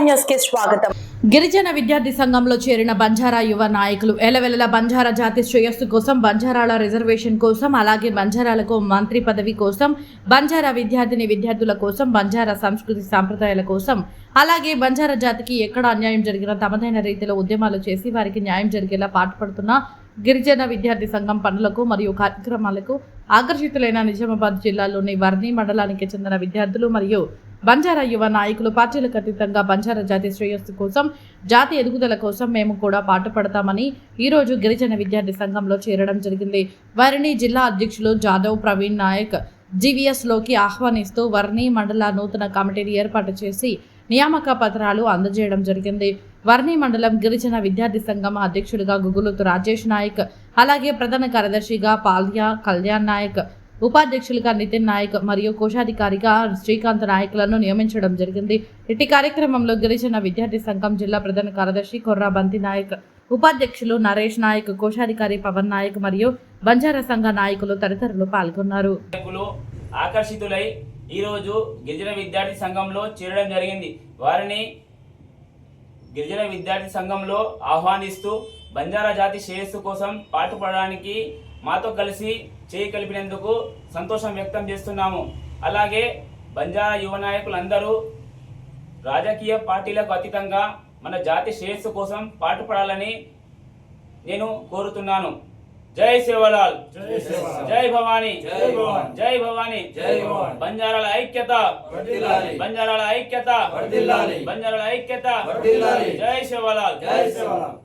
న్యూస్కి స్వాగతం. గిరిజన విద్యార్థి సంఘంలో చేరిన బంజారా యువ నాయకులు ఎలవెలల బంజారా జాతి శ్రేయస్సు కోసం బంజారాల రిజర్వేషన్ కోసం అలాగే బంజారాలకు మంత్రి పదవి కోసం బంజారా విద్యార్థిని విద్యార్థుల కోసం బంజారా సంస్కృతి సాంప్రదాయాల కోసం అలాగే బంజారా జాతికి ఎక్కడ అన్యాయం జరిగినా తమదైన రీతిలో ఉద్యమాలు చేసి వారికి న్యాయం జరిగేలా పాటుపడుతున్న గిరిజన విద్యార్థి సంఘం పనులకు మరియు కార్యక్రమాలకు ఆకర్షితులైన నిజామాబాద్ జిల్లాలోని వర్ణి మండలానికి చెందిన విద్యార్థులు మరియు బంజారా యువ నాయకులు పార్టీలకు అతీతంగా బంజారా జాతి శ్రేయస్సు కోసం జాతి ఎదుగుదల కోసం మేము కూడా పాటుపడతామని ఈరోజు గిరిజన విద్యార్థి సంఘంలో చేరడం జరిగింది. వారిని జిల్లా అధ్యక్షులు జాదవ్ ప్రవీణ్ నాయక్ జీవీఎస్లోకి ఆహ్వానిస్తూ వర్ణి మండల నూతన కమిటీని ఏర్పాటు చేసి నియామక పత్రాలు అందజేయడం జరిగింది. వర్ణి మండలం గిరిజన విద్యార్థి సంఘం అధ్యక్షుడిగా గుగులుతు రాజేష్ నాయక్ అలాగే ప్రధాన కార్యదర్శిగా పాల్య కళ్యాణ్ నాయక్ ఉపాధ్యక్షులుగా నితిన్ నాయక్ మరియు కోశాధికారిగా శ్రీకాంత్ నాయకులను నియమించడం జరిగింది. ఇట్టి కార్యక్రమంలో గిరిజన విద్యార్థి సంఘం జిల్లా ప్రధాన కార్యదర్శి కొర్రా బంతి నాయక్ ఉపాధ్యక్షులు నరేష్ నాయక్ కోశాధికారి పవన్ నాయక్ మరియు బంజారా సంఘ నాయకులు తదితరులు పాల్గొన్నారు. నాయకులు ఆకర్షితులై ఈరోజు గిరిజన విద్యార్థి సంఘంలో చేరడం జరిగింది. వారిని గిరిజన విద్యార్థి సంఘంలో ఆహ్వానిస్తూ బంజారా జాతి శ్రేయస్సు కోసం పాటుపడడానికి మాతో కలిసి చేయి కలిపినందుకు సంతోషం వ్యక్తం చేస్తున్నాము. అలాగే బంజారా యువ నాయకులందరూ రాజకీయ పార్టీలకు అతీతంగా మన జాతి శ్రేయస్సు కోసం పాటుపడాలని నేను కోరుతున్నాను. జై సేవలాల్ జై భవానీ. జై భవానీ. జై భవానీ. జై భవానీ. బంజారాల ఐక్యత. బంజారాల ఐక్యత. బంజారాల ఐక్యత. జై సేవలాల్ జై సేవలాల్